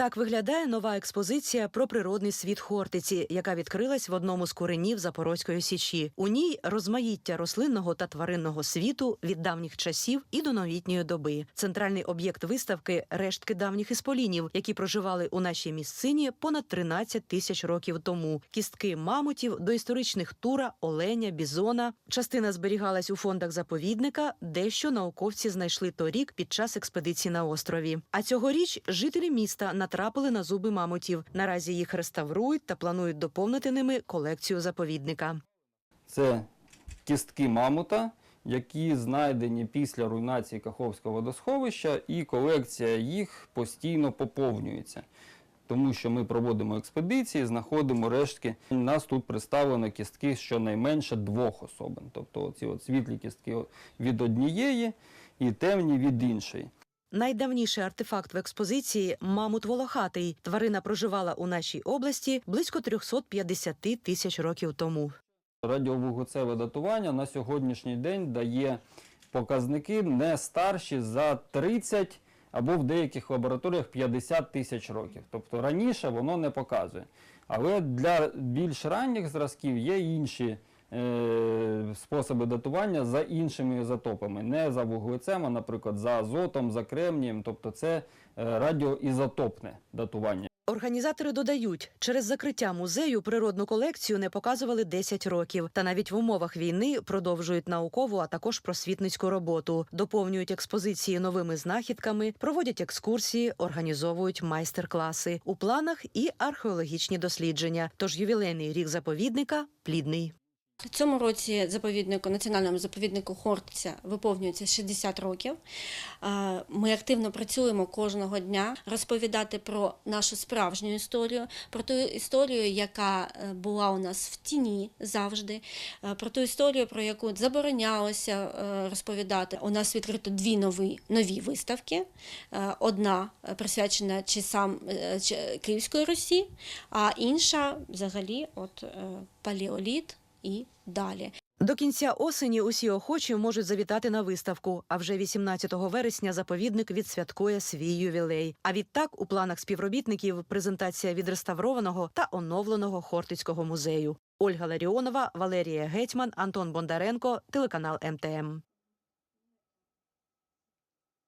Так виглядає нова експозиція про природний світ Хортиці, яка відкрилась в одному з куренів Запорозької січі. У ній розмаїття рослинного та тваринного світу від давніх часів і до новітньої доби. Центральний об'єкт виставки рештки давніх ісполінів, які проживали у нашій місцині понад 13 тисяч років тому. Кістки мамутів до історичних тура, оленя, бізона. Частина зберігалась у фондах заповідника, дещо науковці знайшли торік під час експедиції на острові. А цьогоріч жителі міста натрапили на зуби мамутів. Наразі їх реставрують та планують доповнити ними колекцію заповідника. Це кістки мамута, які знайдені після руйнації Каховського водосховища, і колекція їх постійно поповнюється. Тому що ми проводимо експедиції, знаходимо рештки. У нас тут представлено кістки щонайменше двох особин. Тобто ці світлі кістки від однієї і темні від іншої. Найдавніший артефакт в експозиції мамут волохатий. Тварина проживала у нашій області близько 350 тисяч років тому. Радіовуглецеве датування на сьогоднішній день дає показники не старші за 30 або в деяких лабораторіях 50 тисяч років. Тобто раніше воно не показує. Але для більш ранніх зразків є інші способи датування за іншими ізотопами. Не за вуглецем, а, наприклад, за азотом, за кремнієм. Тобто це е, радіоізотопне датування. Організатори додають, через закриття музею природну колекцію не показували 10 років, та навіть в умовах війни продовжують наукову, а також просвітницьку роботу, доповнюють експозиції новими знахідками, проводять екскурсії, організовують майстер-класи. У планах і археологічні дослідження. Тож ювілейний рік заповідника плідний. Цьому році заповіднику, національному заповіднику Хортиця виповнюється 60 років. Ми активно працюємо кожного дня розповідати про нашу справжню історію, про ту історію, яка е, була у нас в тіні завжди, е, про ту історію, про яку заборонялося е, розповідати. У нас відкрито дві нові, нові виставки. Одна присвячена часам е, Київської Русі, а інша взагалі от палеоліт і далі. До кінця осені усі охочі можуть завітати на виставку. А вже 18 вересня заповідник відсвяткує свій ювілей. А відтак у планах співробітників презентація відреставрованого та оновленого Хортицького музею. Ольга Ларіонова, Валерія Гетьман, Антон Бондаренко, телеканал МТМ.